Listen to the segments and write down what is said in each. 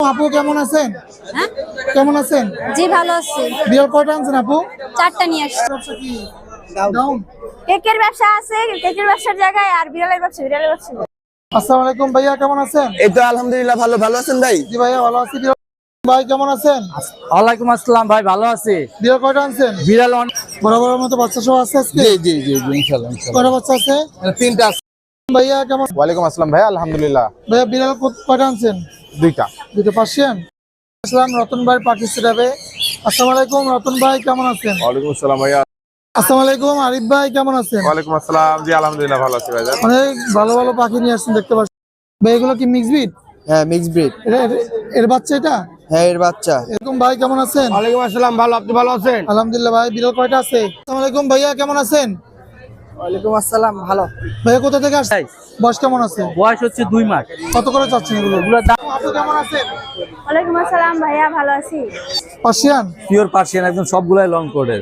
আপু কেমন আছেন? হ্যাঁ? কেমন আছেন? জি ভালো আছি। বিয়ার কয়টা আনছেন আপু? চারটা নিয়ে আসছি। কেকের ব্যবসা আছে কেকের ব্যবসার জায়গায় আর বিড়ালের ব্যবসা বিড়ালের ব্যবসা। নেই। আসসালামু আলাইকুম ভাইয়া কেমন আছেন? এই তো আলহামদুলিল্লাহ ভালো ভালো আছেন ভাই? জি ভাইয়া ভালো আছি। ভাই কেমন আছেন? ওয়ালাইকুম আসসালাম ভাই ভালো আছি। বিয়ার কয়টা আনছেন? বিড়াল অন- বড় বড় মতো বাচ্চা সব আছে আজকে? জি জি জি কয়টা বাচ্চা আছে? তিনটা আছে। ভাইয়া কেমন ওয়ালাইকুম আসসালাম ভাই আলহামদুলিল্লাহ। ভাইয়া বিড়াল কত- কয়টা আনছেন? দুইটা। দুটো পার্সিয়ান আসসালাম রতন ভাই পাখি আসসালামু আলাইকুম রতন ভাই কেমন আছেন? ওয়ালাইকুম আসসালাম ভাইয়া। আসসালামু আলাইকুম আরিফ ভাই কেমন আছেন? ওয়ালাইকুম আসসালাম। জি আলহামদুলিল্লাহ ভালো আছি ভাইজান অনেক ভালো ভালো পাখি নিয়ে আসছেন দেখতে পাচ্ছি। ভাই এগুলো কি মিক্স বিট হ্যাঁ মিক্স ব্রিড এর বাচ্চা এটা? হ্যাঁ এর বাচ্চা। এরকম ভাই কেমন আছেন? ওয়ালাইকুম আসসালাম ভালো। আপনি ভালো আছেন? আলহামদুলিল্লাহ ভাই বিড়াল কয়টা আছে? আসসালামু আলাইকুম ভাইয়া কেমন আছেন? ওয়ালাইকুম আসসালাম ভালো। ভাইয়া কোথা থেকে আসছেন? বয়স কেমন আছে? বয়স হচ্ছে দুই মাস। কত করে চাচ্ছেন এগুলো? এগুলোর দাম আপু কেমন আছেন? ওয়ালাইকুম আসসালাম ভাইয়া ভালো আছি। পার্সিয়ান? পিওর পার্সিয়ান একদম সবগুলাই লং কোডের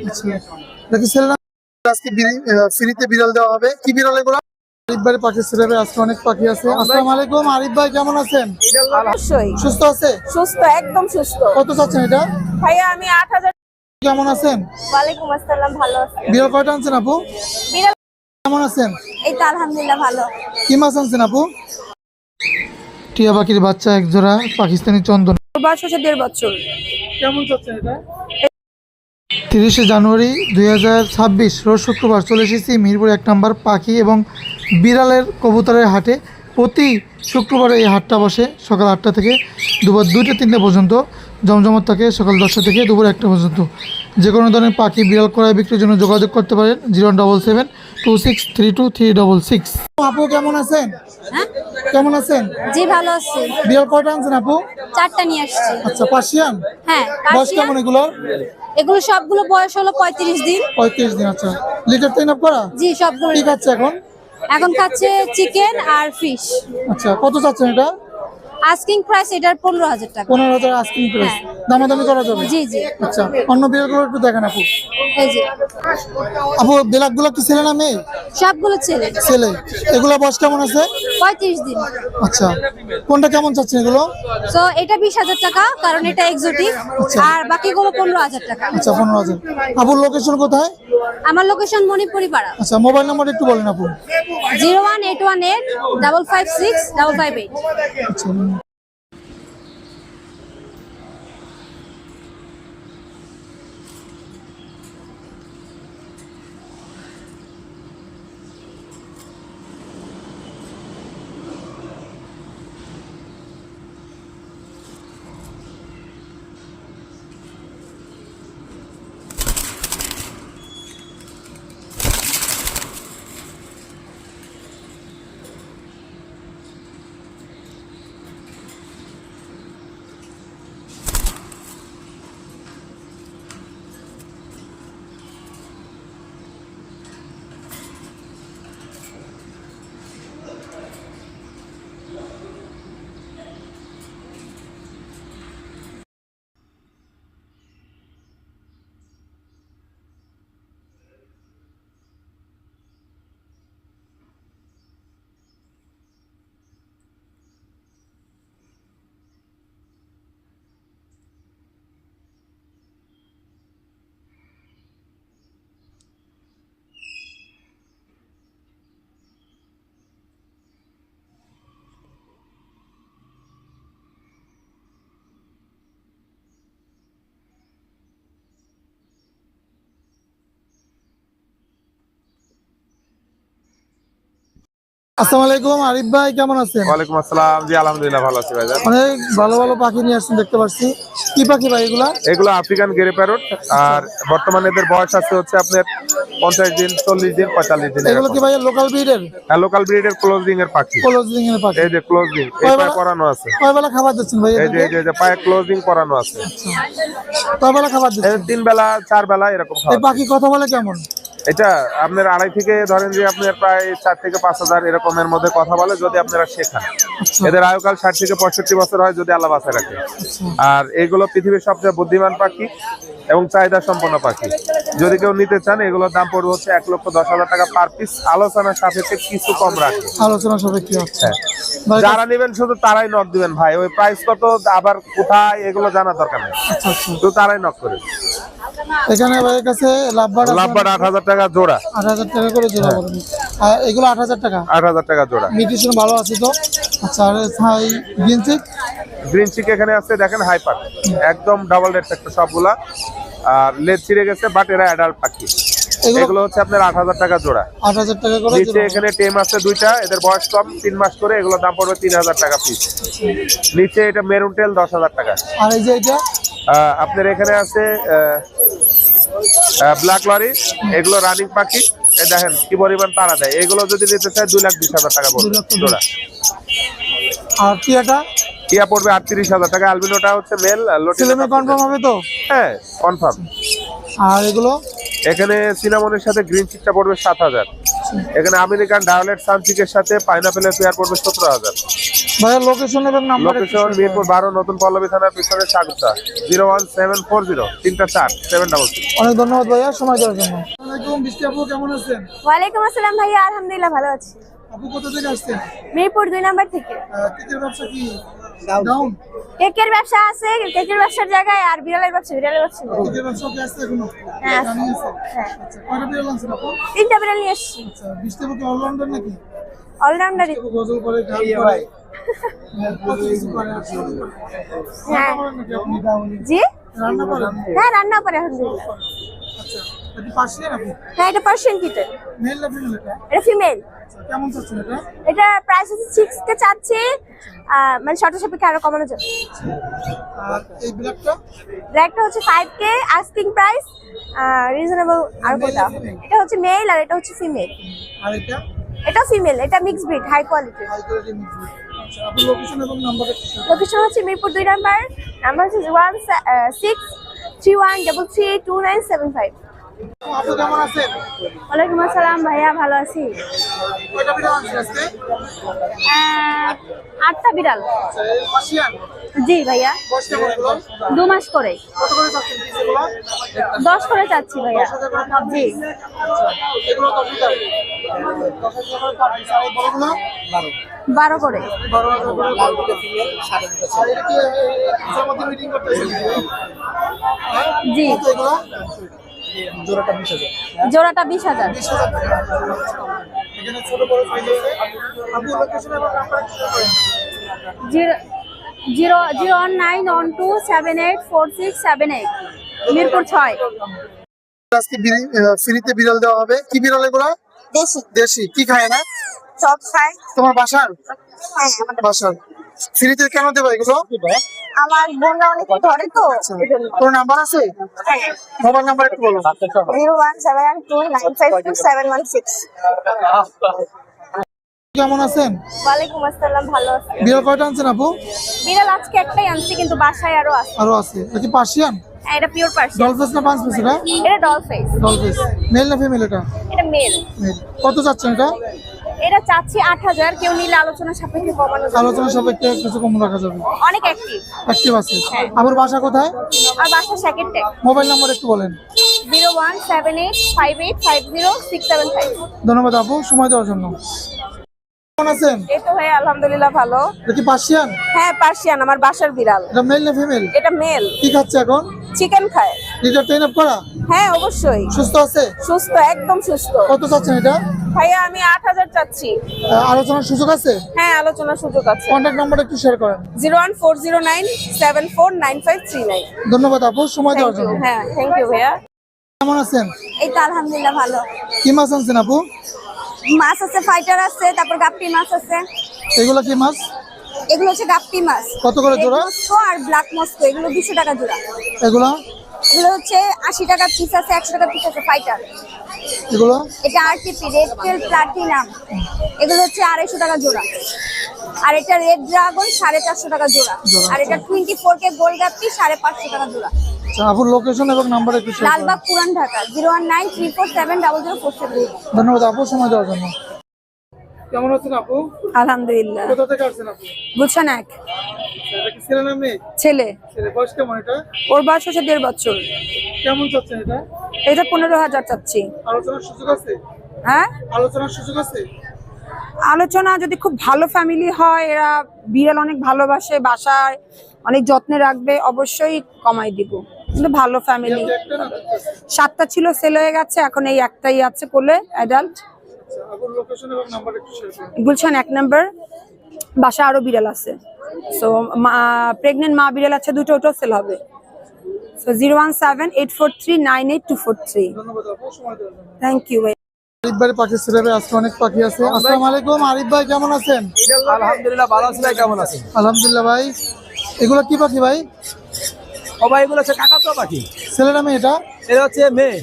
নাকি ছেলে না আজকে ফ্রিতে বিড়াল দেওয়া হবে। কি বিড়াল এগুলো? আরিফ ভাই পাখি আজকে অনেক পাখি আছে। আসসালামু আলাইকুম আরিফ ভাই কেমন আছেন? অবশ্যই। সুস্থ আছে? সুস্থ একদম সুস্থ। কত চাচ্ছেন এটা? ভাইয়া আমি আট হাজার কেমন আছেন? ওয়ালাইকুম আসসালাম ভালো আছি। বিড়াল কয়টা আনছেন আপু? বিড়াল কেমন আছেন? এই তো আলহামদুলিল্লাহ ভালো। কি মাছ আনছেন আপু? টিয়া পাখির বাচ্চা এক জোড়া পাকিস্তানি চন্দন। বয়স হচ্ছে দেড় বছর। কেমন চাচ্ছেন এটা? তিরিশে জানুয়ারি দুই হাজার ছাব্বিশ রোজ শুক্রবার চলে এসেছি মিরপুর এক নম্বর পাখি এবং বিড়ালের কবুতরের হাটে। প্রতি শুক্রবার এই হাটটা বসে সকাল আটটা থেকে দুপুর দুইটা তিনটে পর্যন্ত। জমজমাট থাকে সকাল দশটা থেকে দুপুর একটা পর্যন্ত। যে কোনো ধরনের পাখি বিড়াল ক্রয় বিক্রির জন্য যোগাযোগ করতে পারেন zero double seven two six three two three double six আপু কেমন আছেন? হ্যাঁ? কেমন আছেন? জি ভালো আছি। বিড়াল কয়টা আনছেন আপু? চারটা নিয়ে আসছি। আচ্ছা পার্সিয়ান? হ্যাঁ বয়স কেমন এগুলোর? এগুলো সবগুলো বয়স হলো পঁয়ত্রিশ দিন। পঁয়ত্রিশ দিন আচ্ছা। লিটার টাইন আপ করা? জি সবগুলো কি খাচ্ছে এখন? এখন খাচ্ছে চিকেন আর ফিশ আচ্ছা কত চাচ্ছেন এটা? আস্কিং প্রাইস এটার পনেরো হাজার টাকা। পনেরো হাজার আস্কিং প্রাইস দামাদামি করা যাবে? জি জি। আচ্ছা অন্য বিড়ালগুলো একটু দেখেন আপু। এই যে। আপু বেলাকগুলো কি ছেলে না মেয়ে? সবগুলো ছেলে। ছেলে। এগুলো বয়স কেমন আছে? পঁয়ত্রিশ দিন। আচ্ছা। কোনটা কেমন চাচ্ছেন এগুলো? তো এটা বিশ হাজার টাকা কারণ এটা এক্সোটিক আর বাকিগুলো পনেরো হাজার টাকা। আচ্ছা পনেরো হাজার। আপুর লোকেশন কোথায়? আমার লোকেশন মণিপুরি পাড়া আচ্ছা মোবাইল নাম্বার একটু বলেন আপু। Zero one eight one eight double five six double five eight. আচ্ছা। আসসালামু আলাইকুম আরিফ ভাই কেমন আছেন? ওয়ালাইকুম আসসালাম। জি আলহামদুলিল্লাহ ভালো আছি অনেক ভালো ভালো পাখি নিয়ে আসছেন দেখতে পাচ্ছি। কি পাখি ভাই এগুলা? এগুলো আফ্রিকান গেরে প্যারট আর বর্তমানে এদের বয়স আছে হচ্ছে আপনার পঞ্চাশ দিন চল্লিশ দিন পঁয়তাল্লিশ দিন এগুলো কি ভাই লোকাল ব্রিডের লোকাল ব্রিডের ক্লোজিং এর পাখি। ক্লোজিং এর পাখি। এই যে ক্লোজিং এই করানো আছে। কয় বেলা খাবার দিচ্ছেন ভাই এই যে এই যে- পায়ে ক্লোজিং করানো আছে। কয় বেলা খাবার দিচ্ছেন? তিন বেলা চার বেলা এরকম এই পাখি কথা বলে কেমন? এটা আপনার আড়াই থেকে ধরেন যে আপনার প্রায় চার থেকে পাঁচ হাজার এরকমের মধ্যে কথা বলে যদি আপনারা শেখান। এদের আয়ুকাল ষাট থেকে পঁয়ষট্টি বছর হয় যদি আল্লাহ বাঁচায় রাখে। আর এগুলো পৃথিবীর সবচেয়ে বুদ্ধিমান পাখি এবং চাহিদা সম্পন্ন পাখি। যদি কেউ নিতে চান এগুলোর দাম পড়বে হচ্ছে এক লক্ষ দশ হাজার টাকা পার পিস আলোচনার সাপেক্ষে কিছু কম রাখে আলোচনা সাপেক্ষে হচ্ছে হ্যাঁ। যারা নেবেন শুধু তারাই নক দিবেন ভাই। ওই প্রাইস কত আবার কোথায় এগুলো জানা দরকার নেই। আচ্ছা আচ্ছা। শুধু তারাই নক করে এখানে ভাইয়ের কাছে লাভবার আট হাজার টাকা জোড়া। আট হাজার টাকা করে জোড়া বলেন। আর এগুলো আট হাজার টাকা? আট হাজার টাকা জোড়া। মিউটিশন ভালো আছে তো? আচ্ছা আর high green cheek green cheek এখানে আছে দেখেন হাইপার একদম ডাবল রেড একটা সবগুলা। আর লেজ ছিঁড়ে গেছে বাট এরা অ্যাডাল্ট পাখি। এগুলো হচ্ছে আপনার আট হাজার টাকা জোড়া। আট হাজার টাকা করে নিচে জোড়া। এখানে টেম আছে দুইটা এদের বয়স কম তিন মাস করে এগুলো দাম পড়বে তিন হাজার টাকা পিস নিচে এটা মেরুন টেল দশ হাজার টাকা। আর এই যে এটা? আপনার এখানে আছে ব্ল্যাক লরি এগুলো রানিং পাখি। এই দেখেন কি পরিমাণ তারা দেয়। এগুলো যদি নিতে চায় দুই লাখ বিশ হাজার টাকা পড়বে জোড়া। আর টিয়া পড়বে আটত্রিশ হাজার টাকা। অ্যালবিনোটা হচ্ছে মেল ছেলেমেয়ে কনফার্ম হবে তো? হ্যাঁ কনফার্ম আর এগুলো? এখানে সিনামনের সাথে গ্রিন চিকটা পড়বে সাত হাজার। এখানে আমেরিকান ডায়োলেট সানচিকের সাথে পাইনাপেলের পেয়ার পড়বে সতেরো হাজার। ভাইয়ের লোকেশন এবং নাম্বার লোকেশন মিরপুর বারো নতুন পল্লবী থানার পিছনে সাগুতা zero one seven four zero তিনটা চার সেভেন ডাবল সিক্স অনেক ধন্যবাদ ভাইয়া সময় দেওয়ার জন্য। আসসালামাইকুম বৃষ্টি আপু কেমন আছেন? ওয়ালাইকুম আসসালাম ভাইয়া আলহামদুলিল্লাহ ভালো আছি। আপু কোথা থেকে আসছেন? মিরপুর দুই নাম্বার থেকে। কেকের ব্যবসা কি? ডাউন কেকের ব্যবসা আছে কেকের ব্যবসার জায়গায় আর বিড়ালের ব্যবসা বিড়ালের ব্যবসা কেকের ব্যবসা কি আসছে এখনও? হ্যাঁ, আছে। আছে। হ্যাঁ আচ্ছা কয়টা বিড়াল আনছেন আপু? তিনটা বিড়াল নিয়ে এসছি। আচ্ছা বৃষ্টি আপু কি অলরাউন্ডার নাকি? অলরাউন্ডারই গজল করে গান করে। হ্যাঁ, জি? হ্যাঁ রান্না করে আলহামদুলিল্লাহ। আচ্ছা হ্যাঁ এটা পার্সিয়ান কিটেন মেল এটা? ফিমেল আচ্ছা, এটা? প্রাইস হচ্ছে সিক্স কে চাচ্ছি মানে শর্ট সাপেক্ষে আরও কমানো যাবে। ব্ল্যাকটা হচ্ছে five K asking price reasonable আর এটা হচ্ছে মেল আর এটা হচ্ছে ফিমেল এটা? ফিমেল এটা মিক্স ব্রিড হাই কোয়ালিটি আচ্ছা লোকেশন হচ্ছে মিরপুর দুই নাম্বার। নাম্বার হচ্ছে one six three one double three two nine seven five. আপু কেমন আছেন? ওয়ালাইকুম আসসালাম ভাইয়া ভালো আছি। কয়টা বিড়াল আনছেন আজকে? আটটা বিড়াল। আচ্ছা পাশিয়ান জি ভাইয়া। বয়স কেমন এগুলো? দু মাস করে কত করে চাচ্ছেন পিস এগুলো? দশ করে চাচ্ছি ভাইয়া। জি। আচ্ছা এগুলো করে পার পিস আর বারো। করে। বারো হাজার করে পার পিস আর এটা কি কিছুর মধ্যে মিটিং করতেছেন হ্যাঁ জি। কত এগুলো? জোড়াটা বিশ হাজার। জোড়াটা বিশ হাজার। বিশ হাজার টাকা। এখানে ছোট বড় সাইজ আছে আপু লোকেশন এবং number zero zero zero one nine one two seven eight four six seven eight. Mirpur ছয়। আজকে ফ্রিতে বিড়াল দেওয়া হবে। কি বিড়াল এগুলো? দেশি। দেশি। কি খায় না সব খায়। তোমার বাসার? হ্যাঁ বাসার। ফ্রিতে কেন দেবো এগুলো? আমার বোনরা অনেক ধরে তো তোর নাম্বার আছে? মোবাইল নাম্বার একটু বলো। Zero one seven two nine five two seven one six কেমন আছেন? ওয়ালাইকুম আসসালাম ভালো আছি। বিড়াল কয়টা আনছেন আপু? বিড়াল আজকে একটাই আনছি কিন্তু বাসায় আরও আছে। আরও আছে। এটা কি পার্সিয়ান হ্যাঁ, এটা পিওর পার্সিয়ান ডলফেস না পাঁচ পিস এটা? এটা doll face doll face male না ফিমেল এটা? এটা মেল। কত চাচ্ছেন এটা? এটা চাচ্ছি আট হাজার কেউ নিলে আলোচনা সাপেক্ষে কমানো আলোচনা সাপেক্ষে কিছু কম রাখা যাবে। অনেক অ্যাক্টিভ অ্যাক্টিভ আছে। আমার বাসা কোথায়? আর বাসা সেকেন্ড মোবাইল নাম্বার একটু বলেন। Zero one seven eight five eight five zero six seven five. ধন্যবাদ আপু সময় দেওয়ার জন্য। কেমন আছেন? এই তো ভাই আলহামদুলিল্লাহ ভালো। এটা কি পার্সিয়ান? হ্যাঁ পার্সিয়ান আমার বাসার বিড়াল। এটা মেল না ফিমেল এটা মেল কি খাচ্ছে এখন? চিকেন খায়। এটা ট্রেন আপ করা? হ্যাঁ অবশ্যই। সুস্থ আছে? সুস্থ একদম সুস্থ। কত চাচ্ছেন এটা? ভাইয়া আমি আট হাজার চাচ্ছি। আলোচনার সুযোগ আছে? হ্যাঁ আলোচনার সুযোগ আছে। কন্ট্যাক্ট নাম্বার একটু শেয়ার করেন। Zero one four zero nine seven four nine five three nine. ধন্যবাদ আপু সময় দেওয়ার জন্য। হ্যাঁ থ্যাংক ইউ ভাইয়া। কেমন আছেন? এই তো আলহামদুলিল্লাহ ভালো। কি মাছ আনছেন আপু? মাছ আছে ফাইটার আছে তারপর গাপ্পি মাছ আছে। এগুলো কি মাছ? এগুলো হচ্ছে গাপ্পি মাছ। কত করে জোড়া? আর ব্ল্যাক মস্কো এগুলো দুশো টাকা জোড়া। এগুলো? এগুলো হচ্ছে আশি টাকা পিস আছে একশো টাকা পিস আছে ফাইটার এগুলো? এটা আরটিপি রেড টেল প্লাটিনাম এগুলো হচ্ছে আড়াইশো টাকা জোড়া। আর এটা রেড ড্রাগন সাড়ে চারশো টাকা জোড়া। আর এটা টোয়েন্টি ফোর কে গোল গাপ্পি সাড়ে পাঁচশো টাকা জোড়া। আচ্ছা আপুর লোকেশন এবং নাম্বার একটু লালবাগ পুরান Dhaka zero one nine three four seven double zero four seven ধন্যবাদ আপু সময় দেওয়ার জন্য। কেমন আছেন আপু? আলহামদুলিল্লাহ। কোথা থেকে আসছেন আপু? গুলশান এক। ছেলে না মেয়ে ছেলে। ছেলে বয়স কেমন এটা? ওর বয়স হচ্ছে দেড় বছর। কেমন চাচ্ছেন এটা? এটা পনেরো হাজার চাচ্ছি। আলোচনার সুযোগ আছে? হ্যাঁ? আলোচনার সুযোগ আছে? আলোচনা যদি খুব ভালো ফ্যামিলি হয় এরা বিড়াল অনেক ভালোবাসে বাসায় অনেক যত্নে রাখবে অবশ্যই কমাই দিব। কিন্তু ভালো ফ্যামিলি সাতটা ছিল সেল হয়ে গেছে এখন এই একটাই আছে কোলে অ্যাডাল্ট আচ্ছা, আপুর লোকেশন এবং নাম্বার একটু শেয়ার করুন। গুলশান এক নম্বর বাসা আরও বিড়াল আছে। সো প্রেগনেন্ট মা বিড়াল আছে দুটো ওটাও সেল হবে। So zero one seven eight four three nine eight two four three ধন্যবাদ আপু সময় দেওয়ার জন্য। থ্যাংক ইউ ভাই। আরিফ ভাই পাখি ছেলে আজকে অনেক পাখি আছে। আসসালামু আলাইকুম। আরিফ ভাই কেমন আছেন? আলহামদুলিল্লাহ ভালো আছি ভাই কেমন আছেন? আলহামদুলিল্লাহ ভাই। এগুলো কি পাখি ভাই? ও ভাই এগুলো হচ্ছে কাকাতুয়া পাখি। এটা? এটা হচ্ছে মেয়ে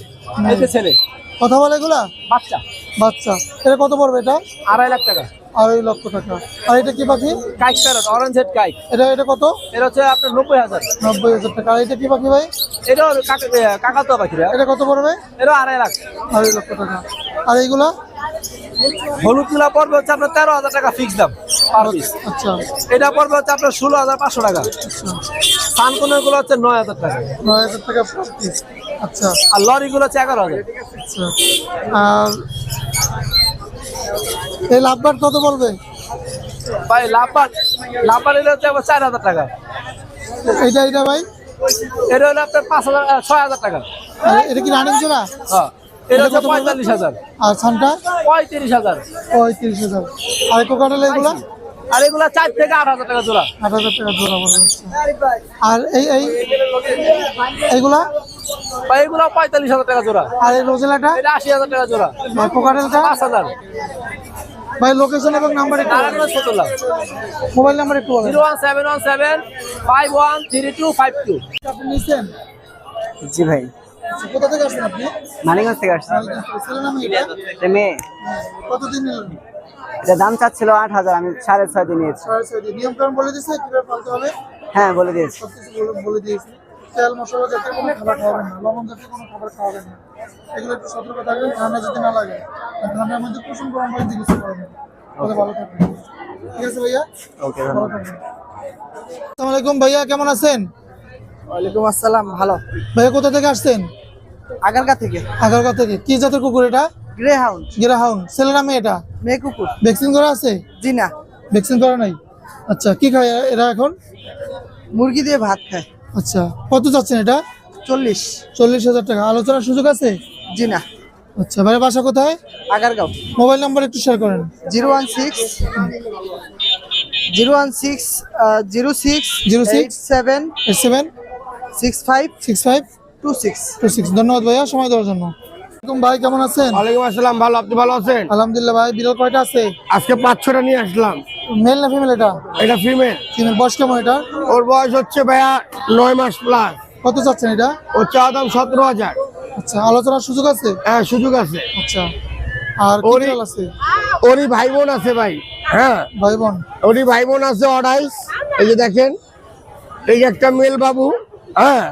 এই ছেলে। কথা বলে এগুলা? বাচ্চা। বাচ্চা। এটা কত পড়বে এটা? আড়াই লাখ টাকা। আড়াই লক্ষ টাকা। আর এটা কি পাখি? Caique parrot orange head caique. এটা এটা কত? এটা হচ্ছে আপনার নব্বই হাজার। নব্বই হাজার টাকা। আর এটা কি পাখি ভাই? এটাও কাকা- এ, কাকাতুয়া পাখি এটা কত পড়বে? এটা আড়াই লাখ। আড়াই লক্ষ টাকা। আর এইগুলা? হলুদগুলা পড়বে হচ্ছে আপনার তেরো হাজার টাকা ফিক্স দাম পার পিস আচ্ছা। এটা পড়বে হচ্ছে আপনার ষোলো হাজার পাঁচশো টাকা। সানকনেরগুলো হচ্ছে নয় হাজার টাকা। নয় হাজার টাকা। আচ্ছা। আর লরি গুলো হচ্ছে এগারো হাজার। আচ্ছা। আর এই লাভবার কত বলবে? ভাই লাভবার লাভবার এটা হচ্ছে আবার চার হাজার টাকা। এইটা এইটা ভাই? এটা হলো আপনার পাঁচ হাজার ছয় হাজার টাকা। এটা কি রানিং জোড়া? হ্যাঁ। এটা হচ্ছে পঁয়তাল্লিশ হাজার। আর সানটা পঁয়ত্রিশ হাজার। পঁয়ত্রিশ হাজার। আর কোকাটেল এগুলা? আর এগুলা চার থেকে আট হাজার টাকা জোড়া। আট হাজার টাকা জোড়া আচ্ছা। আর এই এই এইগুলা? বা এগুলা পঁয়তাল্লিশ হাজার টাকা জোড়া। আর এই রোজেলাটা? এটা আশি হাজার টাকা জোড়া। আর পাঁচ হাজার। ভাই লোকেশন এবং নাম্বার একটু। মোবাইল নাম্বার একটু বলেন। Zero one seven one seven five one three two five two. আপনি নিছেন? জি ভাই। আচ্ছা, কোথা থেকে আসছেন আপনি? মানিগঞ্জ থেকে আসছি। ছেলে নাম এটা এটা মেয়ে। কতদিন নিলেন এটা দাম চাচ্ছিল আট হাজার আমি সাড়ে ছয় দিয়ে নিয়েছি। দিন নিয়ম কানুন বলে দিয়েছে কীভাবে পালতে হবে? হ্যাঁ বলে দিয়েছি। বলে- বলে দিয়েছে। তেল মশলা জাতীয় কোনো খাবার খাওয়াবেন না লবণ জাতীয় কোনো খাবার খাওয়াবেন না এগুলো একটু সতর্ক থাকবেন ঠান্ডা যদি না লাগে আর ঠান্ডার মধ্যে কুসুম গরম পানি চিকিৎসা করবেন তাহলে ভালো থাকবেন। ঠিক আছে ভাইয়া? ওকে ভালো থাকবেন। আসসালামু আলাইকুম ভাইয়া কেমন আছেন? ওয়ালাইকুম আসসালাম ভালো। ভাইয়া কোথা থেকে আসছেন? থেকে। আগারগা থেকে। কি জাতের কুকুর এটা? গ্রে হাউন্ড গেরাহাউন ছেলে নামে এটা? মেয়ে কুকুর। ভ্যাকসিন করা আছে? জি না। ভ্যাকসিন করা নাই? আচ্ছা কি খায় এরা এখন? মুরগি দিয়ে ভাত খায়। আচ্ছা কত যাচ্ছেন এটা? চল্লিশ। চল্লিশ হাজার টাকা। আলোচনার সুযোগ আছে? জি না। আচ্ছা ভাই বাসা কোথায়? আগারগাঁও। মোবাইল নাম্বার একটু শেয়ার করেন। Zero one six zero one six zero six 06 seven eight seven six five six five two six. Two six. ধন্যবাদ ভাইয়া সময় দেওয়ার জন্য। ভাই কেমন আছেন? ওয়ালাইকুম আসসালাম ভালো আপনি ভালো আছেন? আলহামদুলিল্লাহ ভাই বিড়াল কয়টা আছে? আজকে পাঁচ ছটা নিয়ে আসলাম। মেল না ফিমেল এটা? এটা ফিমেল ফিমেল বয়স কেমন এটা? ওর বয়স হচ্ছে ভাইয়া নয় মাস প্লাস কত চাচ্ছেন এটা? ওর চা দাম সতেরো হাজার। আচ্ছা আলোচনার সুযোগ আছে? হ্যাঁ সুযোগ আছে। আচ্ছা আর ওরই- আছে? ওরই ভাই বোন আছে ভাই হ্যাঁ। ভাই বোন ওরই ভাই বোন আছে অড়াইশ এই যে দেখেন এই যে একটা মেল বাবু হ্যাঁ।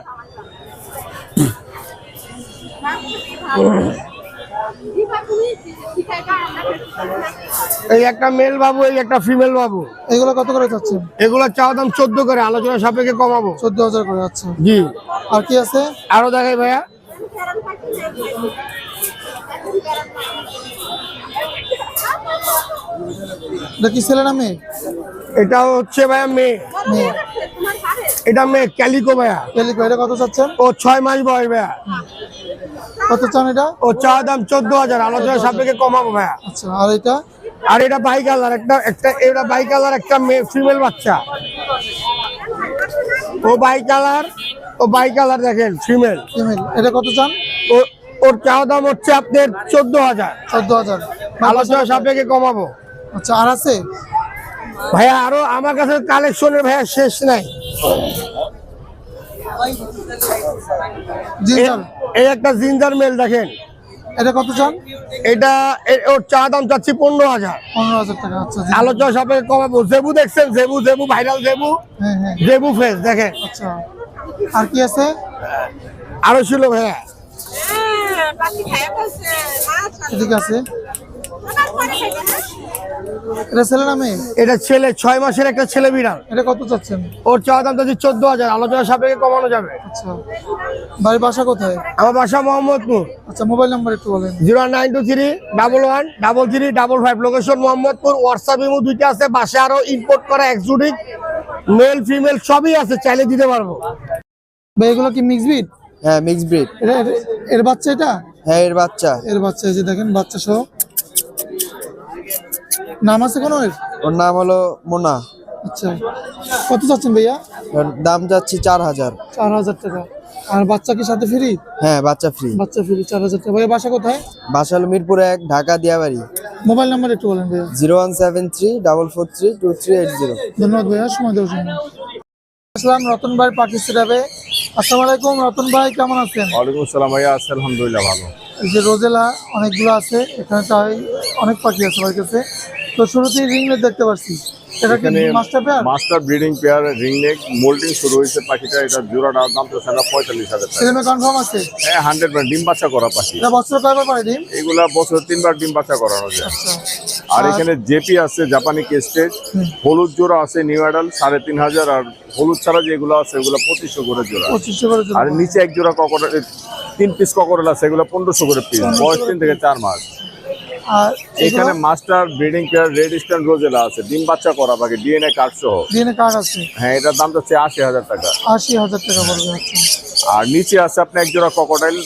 এই একটা মেল বাবু এই একটা ফিমেল বাবু। এগুলো কত করে চাচ্ছেন এগুলো চাওয়া দাম চোদ্দ করে আলোচনা সাপেক্ষে কমাবো। চোদ্দ হাজার করে আচ্ছা জি। আর কি আছে? আরও দেখাই ভাইয়া। এটা কি ছেলে না মেয়ে? এটা হচ্ছে ভাইয়া মেয়ে। মেয়ে। এটা মেয়ে ক্যালিকো ভাইয়া। পেলিকো এটা কত চাচ্ছেন? ও ছয় মাস বয়স ভাইয়া। কত চান এটা? ও চাওয়া দাম চোদ্দ হাজার আলোচনা সাপেক্ষে কমাবো ভাইয়া। আচ্ছা আর এটা? আর এটা বাই কালার একটা একটা এটা বাই কালার একটা ফিমেল বাচ্চা। ও বাই কালার ও বাই কালার দেখেন ফিমেল। ফিমেল। এটা কত চান? ও ওর চাওয়া দাম হচ্ছে আপনার চোদ্দ হাজার। চোদ্দ হাজার। আলোচনা সাপেক্ষে কমাবো আচ্ছা আর আছে? ভাইয়া আরও আমার কাছে কালেকশনের ভাইয়া শেষ নাই। এই একটা জিঞ্জার মেল দেখেন। এটা কত চান এটা ওর চা দাম চাচ্ছি পনেরো হাজার। পনেরো হাজার টাকা আচ্ছা। আলোচনা সাপেক্ষে কমাবো জেবু দেখছেন? জেবু জেবু ভাইরাল জেবু। হ্যাঁ হ্যাঁ। জেবু ফেস দেখেন। আচ্ছা। আর কি আছে? আরও ছিল ভাইয়া। এদিকে আছে। এটা ছেলে না মেয়ে? এটা ছেলে ছয় মাসের একটা ছেলে বিড়াল। এটা কত চাচ্ছেন? ওর চাওয়া দাম চাচ্ছি চোদ্দ হাজার। আলোচনা সাপেক্ষে কমানো যাবে। আচ্ছা। বাড়ির বাসা কোথায়? আমার বাসা মোহাম্মদপুর। আচ্ছা মোবাইল নাম্বার একটু বলেন। Zero nine two three double one double three double five. Location Mohammadpur WhatsApp imo দুইটা আছে। বাসে আরও ইম্পোর্ট করা এক্সোটিক মেল ফিমেল সবই আছে। চাইলে দিতে পারব। ভাই এগুলো কি মিক্স বিট হ্যাঁ মিক্স ব্রিড এর- এর বাচ্চা এটা? হ্যাঁ এর বাচ্চা। এর বাচ্চা এই যে দেখেন বাচ্চা সহ। নাম আছে কোনো এর? ওর নাম হলো মোনা। আচ্ছা। কত চাচ্ছেন ভাইয়া? দাম যাচ্ছে চার হাজার। চার হাজার টাকা। আর বাচ্চা কি সাথে ফ্রি হ্যাঁ বাচ্চা ফ্রি বাচ্চা ফ্রি চার হাজার টাকা। ভাইয়া বাসা কোথায়? বাসা হলো মিরপুর এক ঢাকা দিয়াবাড়ি। মোবাইল নাম্বার একটু বলেন ভাইয়া। Zero one seven three double four three two three eight zero. ধন্যবাদ ভাইয়া সময় দেওয়ার জন্য। আসসালাম রতন ভাই পাকিস্তানে আসসালামু আলাইকুম রতন ভাই কেমন আছেন? ওয়ালাইকুম আসসালাম ভাইয়া আছে আলহামদুলিল্লাহ ভালো। এই যে রোজেলা অনেকগুলো আছে এখানে তাই অনেক পাখি আছে আমার কাছে। তো শুরুতেই রিংলেট দেখতে পাচ্ছি। এটা কি master pair master breeding pair ring neck moulting শুরু হয়েছে পাখিটা এটা জোড়াটার দাম তো সেটা পঁয়তাল্লিশ হাজার টাকা। কনফার্ম আছে? হ্যাঁ হান্ড্রেড ডিম বাচ্চা করা পাখি। এটা বছর কয়বার পারে ডিম? এগুলা বছর তিনবার ডিম বাচ্চা করানো যায়। আচ্ছা। আর এখানে জেপি আছে জাপানি কেস্টেজ। হলুদ জোড়া আছে নিউ অ্যাডাল সাড়ে তিন হাজার। আর হলুদ ছাড়া যেগুলো আছে এগুলো পঁচিশশো করে জোড়া। আর নিচে এক জোড়া ককরেল তিন পিস ককরেল আছে এগুলো পনেরোশো করে পিস বয়স তিন থেকে চার মাস। আর এখানে master breeding pair red stand rosella আছে। ডিম বাচ্চা করা বাকি ডিএনএ কার্ড সহ। ডিএনএ কার্ড আছে। হ্যাঁ এটার দাম যাচ্ছে আশি হাজার টাকা। আশি হাজার টাকা পড়বে আচ্ছা আর নিচে আছে আপনি এক জোড়া ককোডাইল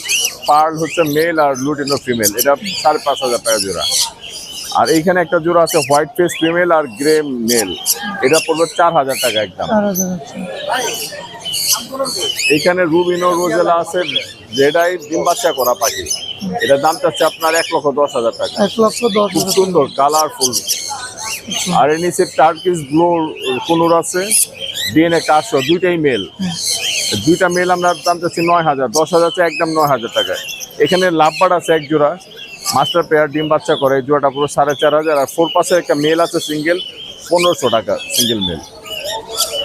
পার্ল হচ্ছে মেল আর লুটিনো ফিমেল এটা সাড়ে পাঁচ হাজার টাকা জোড়া। আর এইখানে একটা জোড়া আছে হোয়াইট ফেস ফিমেল আর গ্রে মেল এটা পড়বে চার হাজার টাকা একদম। এইখানে রুবিনো রোজেলা আছে যেটাই ডিম বাচ্চা করা পাখি। এটার দাম চাচ্ছে আপনার এক লক্ষ দশ হাজার টাকা। এক লক্ষ দশ খুব সুন্দর কালারফুল আর এর নিচে টার্কিস ব্লু কোনুর আছে ডিএনএ কাশো দুইটাই মেল দুইটা মেল আমরা দাম চাচ্ছি নয় হাজার দশ হাজার চাই একদম নয় হাজার টাকায়। এখানে লাভবার আছে এক জোড়া মাস্টার পেয়ার ডিম বাচ্চা করে এই জোড়াটা পুরো সাড়ে চার হাজার। আর ফোর পাশে একটা মেল আছে সিঙ্গেল পনেরোশো টাকা সিঙ্গেল মেল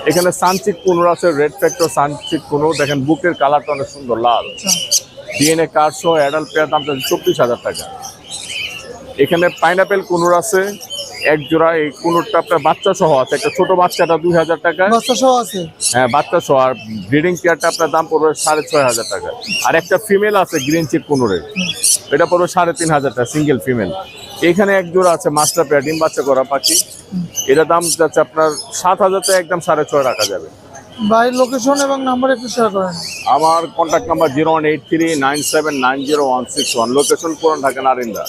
এখানে সানচিক কুনুর আছে রেড ফ্যাক্টর সানচিক কুনোর দেখেন বুকের কালারটা অনেক সুন্দর, লাল। ডিএনএ কার্ড সহ অ্যাডাল্ট পেয়ার দাম চব্বিশ হাজার টাকা। এখানে পাইনাপেল কুনুর আছে এক জোড়া এই কুনুরটা আপনার বাচ্চা সহ আছে। একটা ছোট বাচ্চাটা দুই হাজার টাকা। বাচ্চা সহ আছে? হ্যাঁ বাচ্চা সহ। আর ব্রিডিং পেয়ারটা আপনার দাম পড়বে সাড়ে ছয় হাজার টাকা। আর একটা ফিমেল আছে গ্রিন চিক কুনুরের। এটা পড়বে সাড়ে তিন হাজার টাকা সিঙ্গেল ফিমেল এখানে এক জোড়া আছে মাস্টার পেয়ার ডিম বাচ্চা করা পাখি। এটা দাম যাচ্ছে আপনার সাত হাজার টাকা একদম সাড়ে ছয় রাখা যাবে। বাড়ির লোকেশন এবং নাম্বার একটু শেয়ার করেন। আমার contact number zero one eight three nine seven nine zero one six one. Location Puran Dhaka Narinda.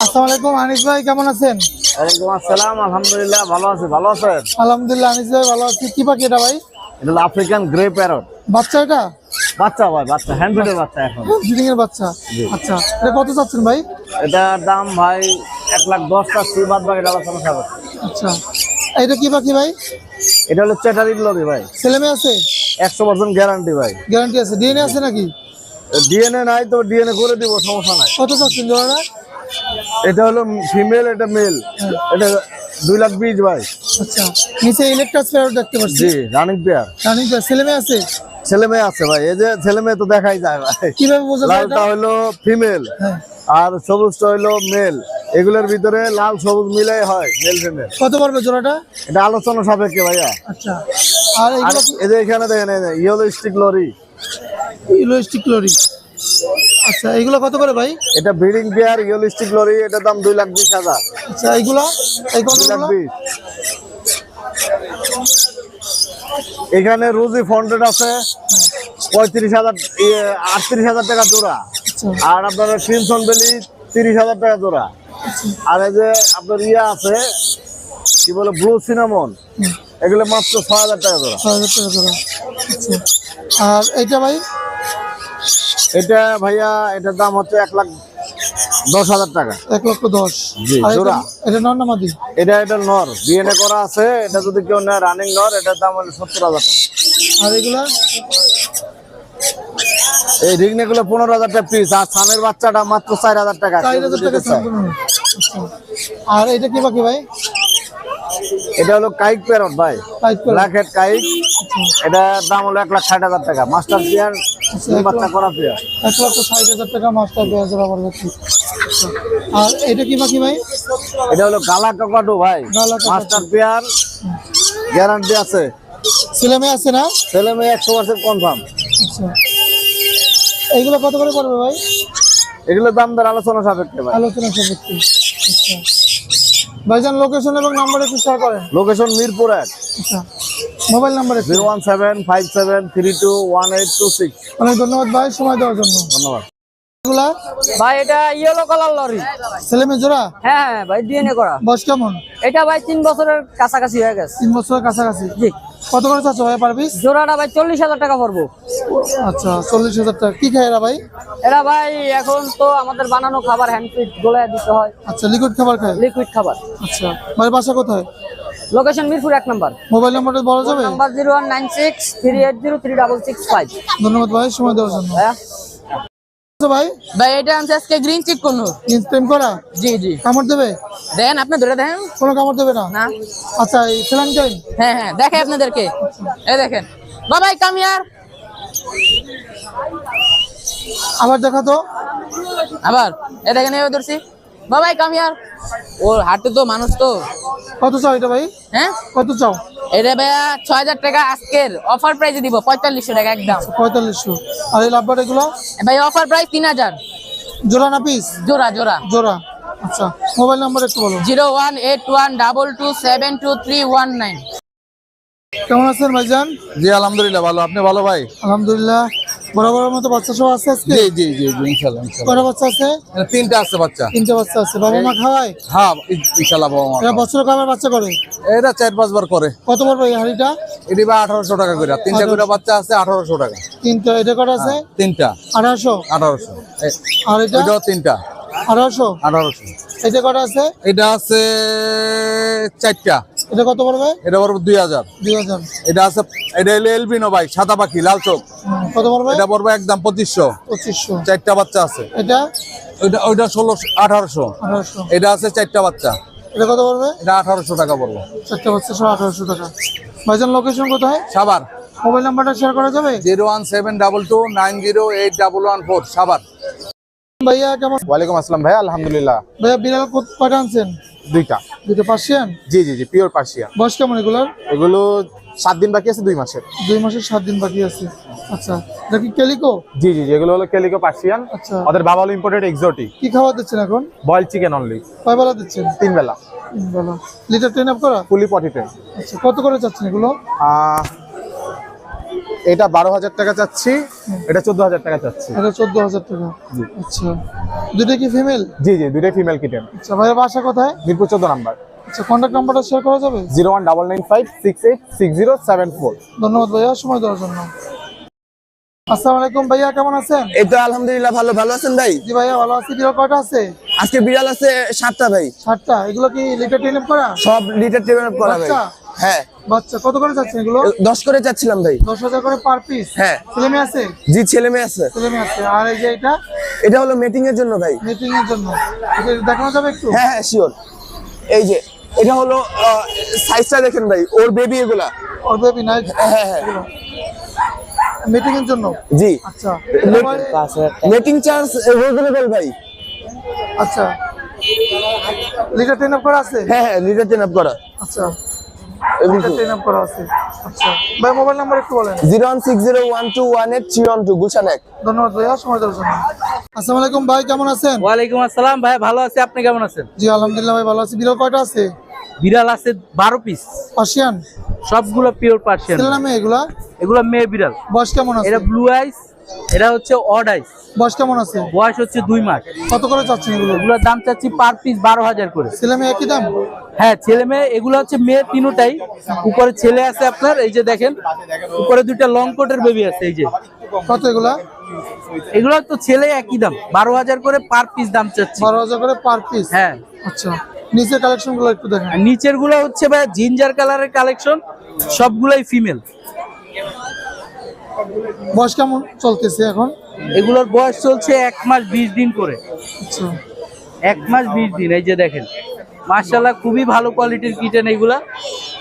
আসসালামু আলাইকুম আনিস ভাই কেমন আছেন? ওয়ালাইকুম আসসালাম আলহামদুলিল্লাহ ভালো আছে ভালো আছেন? আলহামদুলিল্লাহ ভাই ভালো আছি। কি পাখি এটা ভাই? এটা আফ্রিকান গ্রে প্যারট বাচ্চা এটা? বাচ্চা ভাই বাচ্চা হ্যান্ডফিডের বাচ্চা এখন। ব্রিডিং এর বাচ্চা? আচ্ছা এটা কত চাচ্ছেন ভাই? এটার দাম ভাই এক লাখ দশ বাদ বাকি আলোচনা খাবে আচ্ছা এটা কি পাখি ভাই? এটা হলো চ্যাটারির ভাই। ছেলে মেয়ে আছে? একশো পার্সেন্ট গ্যারান্টি ভাই। গ্যারান্টি আছে। ডিএনএ আছে নাকি? ডিএনএ নাই তো ডিএনএ করে দিব সমস্যা নাই। কত চাচ্ছেন জোড়াটা? এটা হলো ফিমেল এটা মেল। এটা দুই লাখ বিশ ভাই। আচ্ছা নিচে ইলেকট্রাস দেখতে পাচ্ছি। জি রানিং পেয়ার রানিং প্যার ছেলে মেয়ে আছে? ছেলে মেয়ে আছে ভাই এই যে ছেলে মেয়ে তো দেখাই যায় ভাই। কীভাবে বোঝা যায় লালটা? হলো ফিমেল হ্যাঁ। আর সবুজটা হলো মেল এগুলোর ভিতরে লাল সবুজ মিলাই হয় মেল ফিমেল কত পড়বে জোড়াটা? এটা আলোচনা সাপেক্ষে ভাইয়া। আচ্ছা আর এই যে এখানে দেখেন yellow stick lory yellow stick lory আচ্ছা এগুলো কত করে ভাই? এটা ব্রিডিং পেয়ার ইয়েলো লরি এটার দাম দুই লাখ বিশ হাজার। আচ্ছা এইগুলো এই দুই লাখ বিশ। এখানে রুজি ফন্ডেড আছে পঁয়ত্রিশ হাজার আটত্রিশ হাজার টাকা জোড়া। আচ্ছা। আর আপনার ক্রিমসন বেলি তিরিশ হাজার টাকা জোড়া। আর এই যে আপনার ইয়ে আছে কি বলে ব্লু সিনামন এগুলো মাত্র ছয় হাজার টাকা জোড়া। ছয় হাজার টাকা জোড়া। আচ্ছা। আর এইটা ভাই? এটা ভাইয়া এটার দাম হচ্ছে এক লাখ দশ হাজার টাকা। এক লক্ষ দশ। জি, এটা- জোড়া। এটা নর না মাদি? এটা এটা নর। বিএনএ করা আছে এটা যদি কেউ নেয় রানিং নর এটার দাম হলো সত্তর হাজার টাকা। আর এগুলা? এই রিগনে গুলো পনেরো হাজার টাকা পিস আর সানের বাচ্চাটা মাত্র চার হাজার টাকা আচ্ছা। আর এটা কি বাকি ভাই? এটা হলো কাইক প্যারট ভাই। Black head caique. এটা দাম হলো এক লাখ ষাট হাজার টাকা। মাস্টার পেয়ার এক বাচ্চা করা পেয়ার এক লক্ষ ষাট হাজার টাকা মাস্টার আর এটা কি ভাই? এটা হলো গালা কাকাটু ভাই মাস্টার পেয়ার গ্যারান্টি আছে। ছেলে মেয়ে আছে না? ছেলে মেয়ে একশো পার্সেন্ট কনফার্ম আচ্ছা। কত করে পড়বে ভাই? এগুলো দাম দর আলোচনা সাপেক্ষে ভাই। আলোচনা সাপেক্ষে। আচ্ছা। ভাইজান লোকেশন এবং নাম্বার একটু শেয়ার করেন। লোকেশন মিরপুর এক। আচ্ছা। Mobile number zero one seven five seven three two one eight two six. অনেক ধন্যবাদ ভাই সময় দেওয়ার জন্য। ধন্যবাদ। ভাই এটা ইয়েলো কালার লরি ছেলে মেয়ে জোড়া? হ্যাঁ হ্যাঁ ভাই ডিএনএ করা। বয়স কেমন? এটা ভাই তিন বছরের কাছাকাছি হয়ে গেছে। তিন বছরের কাছাকাছি? জি। কত করে চাচ্ছ ভাই জোড়াটা চল্লিশ হাজার টাকা পড়ব। আচ্ছা চল্লিশ হাজার টাকা। কি খায় এরা ভাই? এরা ভাই এখন তো আমাদের বানানো খাবার হ্যান্ড ফিট গোলায় দিতে হয়। আচ্ছা লিকুইড খাবার খায়? লিকুইড খাবার। আচ্ছা ভাই বাসা কোথায়? লোকেশন মিরপুর এক নম্বর। মোবাইল নাম্বারটা বলা যাবে? Number zero one nine six three eight zero three double six five ধন্যবাদ ভাই সময় দেওয়ার জন্য। আচ্ছা ভাই ভাই এটা আমি আজকে গ্রিন চিক করুন ইনস্টেম করা? জি জি। কামড় দেবে? দেন আপনি ধরে দেখেন কোনো কামড় দেবে না? না। আচ্ছা এই সেলান টাইম হ্যাঁ হ্যাঁ দেখে আপনাদেরকে। এই দেখেন। বাবাই কামিয়ার আবার দেখা তো। আবার। এ দেখেন এবার ধরছি। বাবাই কামিয়ার ওর হাটে তো মানুষ তো। কত চাও এটা ভাই? হ্যাঁ? কত চাও? এটা ভাইয়া ছয় হাজার টাকা আজকের অফার প্রাইসে দিব পঁয়তাল্লিশশো টাকা একদম। পঁয়তাল্লিশশো। আর এই লাভবার এগুলো? ভাই অফার প্রাইস তিন হাজার জোড়া না পিস জোড়া জোড়া। জোড়া। আচ্ছা মোবাইল নাম্বার একটু বলো। Zero one eight one double two seven two three one nine. কেমন আছেন ভাইজান? জি আলহামদুলিল্লাহ ভালো। আপনি ভালো ভাই? আলহামদুলিল্লাহ। বরাবরের মতো বাচ্চা সব আছে আজকে? জি জি জি কটা বাচ্চা আছে? তিনটা আছে বাচ্চা। তিনটে বাচ্চা আছে। বাবা মা খাওয়ায়? হ্যাঁ ই- ইনশাল্লাহ বাবা মা এরা বছরে কবার বাচ্চা করে? এটা চার পাঁচবার করে। কত পড়বে এই হাড়িটা? এটি বা আঠারোশো টাকা করে। তিনটা করে বাচ্চা আছে আঠারোশো টাকা। তিনটা এটা কটা আছে? তিনটা। আঠারোশো? আঠারোশো। আর এটা? এটাও তিনটা। আঠারোশো? আঠারোশো। এটা কটা আছে? এটা আছে চারটা। এটা কত পড়বে এটা পড়বে দুই হাজার। দুই হাজার। এটা আছে এটা হলো এলবিনো ভাই সাদা পাখি লাল চোখ। কত পড়বে এটা পড়বে একদম পঁচিশশো। পঁচিশশো। চারটা বাচ্চা আছে। এটা? ওইটা ওইটা ষোলোশো আঠারোশো। এটা আছে চারটা বাচ্চা। এটা কত পড়বে এটা আঠারোশো টাকা পড়বে। চারটে বাচ্চা সব আঠারোশো টাকা। ভাইজান লোকেশন কোথায়? সাবার মোবাইল নাম্বারটা শেয়ার করা যাবে? Zero one seven double two nine zero eight double one four Savar ভাইয়া কেমন? ওয়ালাইকুম আসসালাম ভাই আলহামদুলিল্লাহ। ভাইয়া বিড়াল কয়টা আনছেন? দুইটা। দুটো পার্সিয়ান জি জি জি পিওর পার্সিয়া বয়স কেমন এগুলোর? এগুলো সাত দিন বাকি আছে দুই মাসের। দুই মাসের সাত দিন বাকি আছে। আচ্ছা এটা কি কেলিকো জি জি জি এগুলো হলো কেলিকো পার্সিয়ান আচ্ছা। ওদের বাবা হলো ইম্পোর্টেড এক্সোটিক কি খাবার দিচ্ছেন এখন? বয়েল চিকেন অনলি কয় বেলা দিচ্ছেন? তিন বেলা। তিন বেলা। লিটার ট্রেন আপ করা? ফুলি পটি ট্রেন আচ্ছা কত করে চাচ্ছেন এগুলো? এটা বারো হাজার টাকা চাচ্ছি এটা চোদ্দ হাজার টাকা চাচ্ছি। এটা চোদ্দ হাজার টাকা। আচ্ছা। দুটো কি ফিমেল জি জি দুইটাই ফিমেল কিটেন আচ্ছা ভাইয়া বাসা কোথায়? মিরপুর চোদ্দ নাম্বার। আচ্ছা কন্ট্যাক্ট নাম্বারটা শেয়ার করা যাবে? Zero one double nine five six eight six zero seven four. ধন্যবাদ ভাইয়া সময় দেওয়ার জন্য। আসসালামু আলাইকুম ভাইয়া কেমন আছেন? এই তো আলহামদুলিল্লাহ ভালো ভালো আছেন ভাই? জি ভাইয়া ভালো আছি। বিড়াল কয়টা আছে? আজকে বিড়াল আছে সাতটা ভাই। ষাটটা এগুলো কি লিটার ট্রেন আপ করা? সব লিটার টেবিল করা ভাই? হ্যাঁ। বাচ্চা কত করে যাচ্ছেন এগুলো? দশ করে চাচ্ছিলাম ভাই। দশ হাজার করে পার পিস হ্যাঁ। ছেলে মেয়ে আছে? জি ছেলে মেয়ে আছে। ছেলে মেয়ে আছে। আর এই যে এটা? এটা হলো মিটিং এর জন্য ভাই। মিটিং এর জন্য। এটা দেখানো যাবে একটু? হ্যাঁ হ্যাঁ শিওর এই যে এটা হলো সাইজটা দেখেন ভাই ওর বেবি এগুলা। ওর বেবি নাইট হ্যাঁ হ্যাঁ মিটিং এর জন্য? জি। আচ্ছা। মিটিং চার্জ রিজনেবল ভাই। আচ্ছা। লিটার ট্রেন আপ করা আছে? হ্যাঁ হ্যাঁ লিটার টেন আপ করা। আচ্ছা। ভাই মোবাইল নাম্বার একটু বলেন। Zero one six zero one two one eight three one two Gulshan এক। ধন্যবাদ ভাইয়া সময় দেওয়ার জন্য। আসসালামু আলাইকুম ভাই কেমন আছেন? ওয়ালাইকুম আসসালাম ভাই ভালো আছি। আপনি কেমন আছেন? জি আলহামদুলিল্লাহ ভাই ভালো আছি। বিড়াল কয়টা আছে? বিড়াল আছে বারো পিস পার্সিয়ান? সবগুলো পিওর পার্সিয়ান। ছেলে না মেয়ে এগুলা? এগুলো মেয়ে বিড়াল। বয়স কেমন আছে? এটা ব্লু আইস এটা হচ্ছে অড আইস বয়স কেমন আছে? বয়স হচ্ছে দুই মাস। কত করে চাচ্ছেন এগুলো? এগুলোর দাম চাচ্ছি পার পিস বারো হাজার করে। ছেলে মেয়ে একই দাম? হ্যাঁ ছেলে মেয়ে এগুলো হচ্ছে মেয়ে তিনোটাই। উপরে ছেলে আছে আপনার এই যে দেখেন উপরে দুইটা লং কোটের বেবি আছে এই যে। কত এগুলা? এগুলো তো ছেলে একই দাম বারো হাজার করে পার পিস দাম চাচ্ছি। বারো হাজার করে পার পিস হ্যাঁ। আচ্ছা নিচের কালেকশনগুলো একটু দেখেন। নিচেরগুলো হচ্ছে ভাই জিঞ্জার কালারের কালেকশন সবগুলাই ফিমেল বয়স কেমন চলতেছে এখন? এগুলোর বয়স চলছে এক মাস বিশ দিন করে। আচ্ছা। এক মাস বিশ দিন এই যে দেখেন। মার্শাল্লাহ খুবই ভালো কোয়ালিটির কিটেন এগুলা।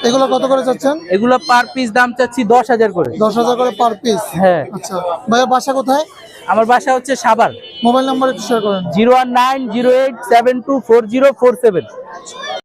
এগুলো কত করে চাচ্ছেন? এগুলো পার পিস দাম চাচ্ছি দশ হাজার করে। দশ হাজার করে পার পিস হ্যাঁ। আচ্ছা। ভাইয়া বাসা কোথায়? আমার বাসা হচ্ছে সাবার মোবাইল নাম্বার একটু শেয়ার করেন। Zero one nine zero eight seven two four zero four seven.